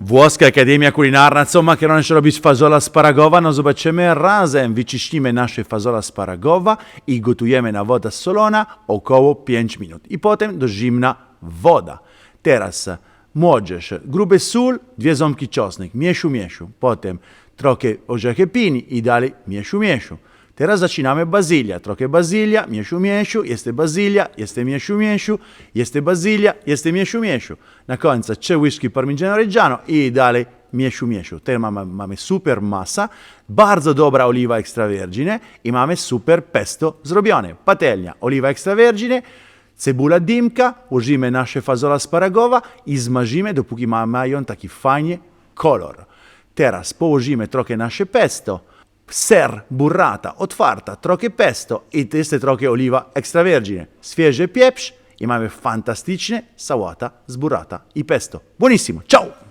Włoska Akademia Kulinarna, co makaronie robić fazola sparagowa? No zobaczymy razem. Wyczyścimy nasze fazola sparagowa i gotujemy na woda solona około 5 minut. I potem do zimna woda. Teraz e, młodzież, gruby sól, dwie ząbki czosnek, mieszu, mieszu. Potem trochę orzechy pini i dalej mieszu, mieszu. Teraz zaczynamy bazylia. Trochę bazylia, mieszu, mieszu, jest bazylia, jest mieszu, mieszu, jest bazylia, jest mieszu, mieszu. Na końcu trzy łyżki parmigiano reggiano i dalej mieszu, mieszu. Teraz mamy, mamy super masa, bardzo dobra oliwa extravergine i mamy super pesto zrobione. Patelnia, oliwa extravergine, cebula dimka, użyjemy nasze fazola sparagowa i zmażymy, dopóki ma- mają taki fajny kolor. Teraz położymy trochę nasze pesto, ser, burrata, otwarta, trochę pesto i jest trochę oliwa extravergine, świeży pieprz i mamy fantastyczne sałata z burrata i pesto. Buonissimo, ciao!